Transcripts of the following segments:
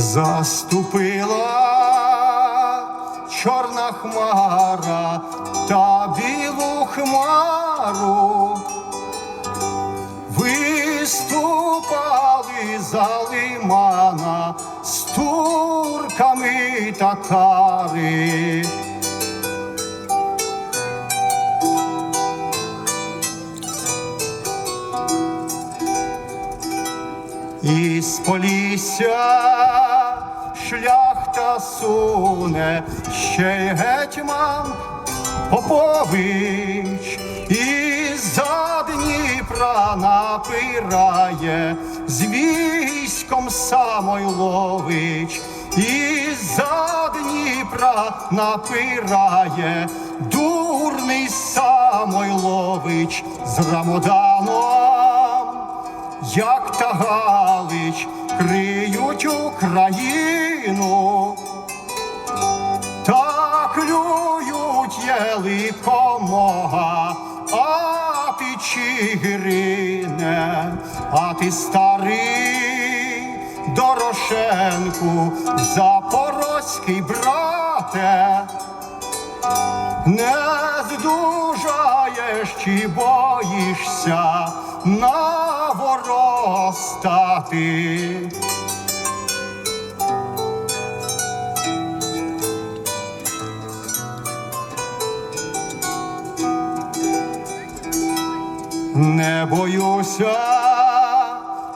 Заступила чорна хмара та білу хмару. Виступали за лимана з турками татари. Із Полісся шляхта суне, ще й гетьман Попович, і за Дніпра напирає з військом Самойлович, і за Дніпра напирає дурний Самойлович з Рамоданом як та Галич криють Україну, та клюють єликомога, а ти Чигирине, а ти старий Дорошенку, запорозький брате. Не здужаєш чи боїшся на ворог стати. Не боюся,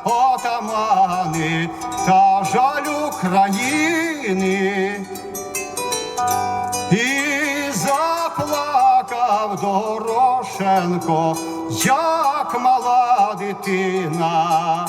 отамани, та жаль України. Заплакав Дорошенко, як мала дитина.